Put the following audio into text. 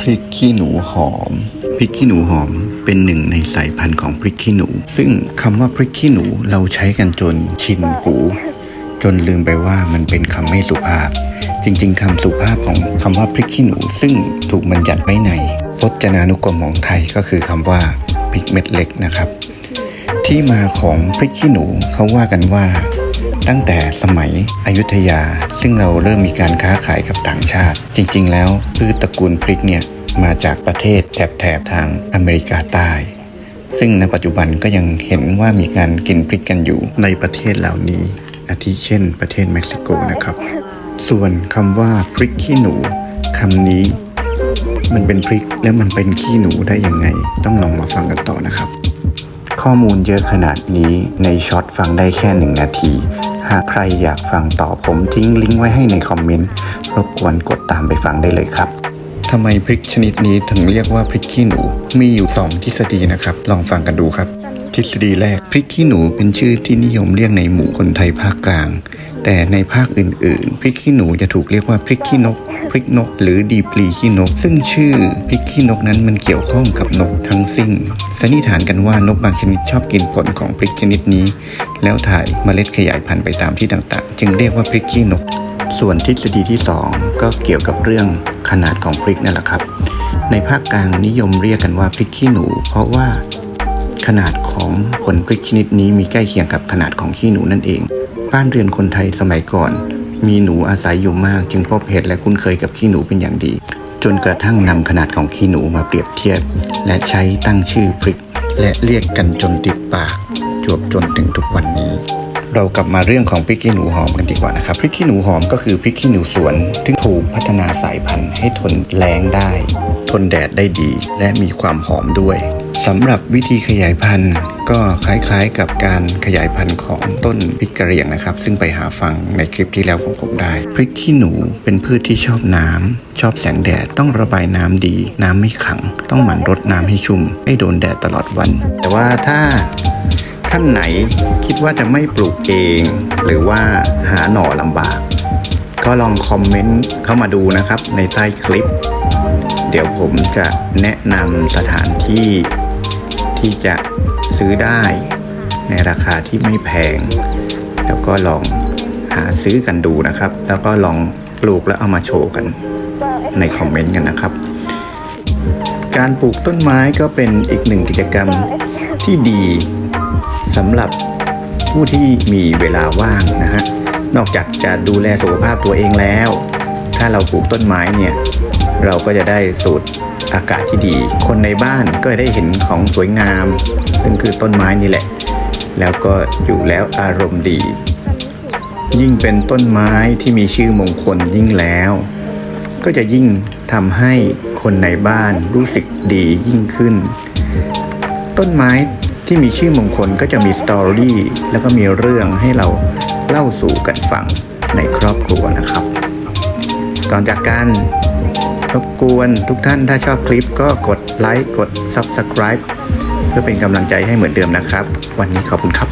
พริกขี้หนูหอม พริกขี้หนูหอมเป็นหนึ่งในสายพันธุ์ของพริกขี้หนู ซึ่งคำว่าพริกขี้หนูเราใช้กันจนชินหู จนลืมไปว่ามันเป็นคำไม่สุภาพ จริง ๆคำสุภาพของคำว่าพริกขี้หนู ซึ่งถูกบัญญัติไว้ในพจนานุกรมของไทยก็คือคำว่าพริกเม็ดเล็กนะครับ ที่มาของพริกขี้หนูเขาว่ากันว่า ตั้งแต่สมัยอยุธยา ซึ่งเราเริ่มมีการค้าขายกับต่างชาติ จริง ๆ แล้วพืชตระกูลพริกเนี่ยมาจากประเทศแถบๆทางอเมริกาใต้ ซึ่งในปัจจุบันก็ยังเห็นว่ามีการกินพริกกันอยู่ในประเทศเหล่านี้ อาทิเช่น ประเทศเม็กซิโกนะครับ ส่วนคำว่าพริกขี้หนูคำนี้มันเป็นพริกแล้วมันเป็นขี้หนูได้ยังไง ต้องลองมาฟังกันต่อนะครับ ข้อมูลเยอะขนาดนี้ในช็อตฟังได้แค่หนึ่งนาที หากใครอยากฟังต่อผมทิ้งลิงก์ไว้ให้ในคอมเมนต์รบกวนกดตามไปฟังได้เลยครับทำไมพริกชนิดนี้ถึงเรียกว่าพริกขี้หนู มีอยู่ 2 ทฤษฎีนะครับ ลองฟังกันดูครับ ทฤษฎีแรกพริกขี้หนูเป็นชื่อที่นิยมเรียกในหมู่คนไทยภาคกลาง แต่ในภาคอื่นๆ พริกขี้หนูจะถูกเรียกว่าพริกขี้นก พริกนก หรือดีปลีขี้นก ซึ่งชื่อพริกขี้นกนั้นมันเกี่ยวข้องกับนกทั้งสิ้นสันนิษฐานกันว่านกบางชนิดชอบกินผลของพริกชนิดนี้ แล้วถ่ายเมล็ดขยายพันธุ์ไปตามที่ต่างๆ จึงเรียกว่าพริกขี้นก ส่วนทฤษฎีที่ 2 ก็เกี่ยวกับเรื่องขนาดของพริกนั่นแหละครับ ในภาคกลางนิยมเรียกกันว่าพริกขี้หนู เพราะว่าขนาดของผลพริกชนิดนี้มีใกล้เคียงกับขนาดของขี้หนูนั่นเอง บ้านเรือนคนไทยสมัยก่อน มีหนูอาศัยอยู่มากจึงพบเห็ดและคุ้นเคยกับขี้หนูเป็นอย่างดี จนกระทั่งนำขนาดของขี้หนูมาเปรียบเทียบ และใช้ตั้งชื่อพริก และเรียกกันจนติดปาก จวบจนถึงทุกวันนี้เรากลับมาเรื่องของพริกขี้หนูหอมกันดีกว่านะครับพริกขี้หนูหอมก็คือพริกขี้หนูสวนที่ถูกพัฒนาสายพันธุ์ให้ทนแล้งได้ ทนแดดได้ดี และมีความหอมด้วย สำหรับวิธีขยายพันธุ์ก็คล้ายๆกับการขยายพันธุ์ของต้นพริกกระเหรี่ยงนะครับ ซึ่งไปหาฟังในคลิปที่แล้วของผมได้ พริกขี้หนูเป็นพืชที่ชอบน้ำชอบแสงแดดต้องระบายน้ำดี น้ำไม่ขัง ต้องหมั่นรดน้ำให้ชุ่มให้โดนแดดตลอดวัน แต่ว่าถ้าท่านไหนคิดว่าจะไม่ปลูกเอง หรือว่าหาหน่อลำบาก ก็ลองคอมเมนต์เข้ามาดูนะครับในใต้คลิป เดี๋ยวผมจะแนะนำสถานที่ ที่จะซื้อได้ในราคาที่ไม่แพง แล้วก็ลองหาซื้อกันดูนะครับ แล้วก็ลองปลูกแล้วเอามาโชว์กันในคอมเมนต์กันนะครับ การปลูกต้นไม้ก็เป็นอีกหนึ่งกิจกรรมที่ดีสำหรับผู้ที่มีเวลาว่างนะฮะนอกจากจะดูแลสุขภาพตัวเองแล้ว ถ้าเราปลูกต้นไม้เนี่ย เราก็จะได้สูดอากาศที่ดี คนในบ้านก็ได้เห็นของสวยงาม ซึ่งคือต้นไม้นี่แหละ แล้วก็อยู่แล้วอารมณ์ดี ยิ่งเป็นต้นไม้ที่มีชื่อมงคลยิ่งแล้ว ก็จะยิ่งทำให้คนในบ้านรู้สึกดียิ่งขึ้น ต้นไม้ที่มีชื่อมงคลก็จะมีสตอรี่แล้วก็มีเรื่องให้เราเล่าสู่กันฟังในครอบครัวนะครับ ก่อนจากการ รบกวนทุกท่านถ้าชอบคลิปก็กดไลค์กด Subscribe เพื่อเป็นกำลังใจให้เหมือนเดิมนะครับ วันนี้ขอบคุณครับ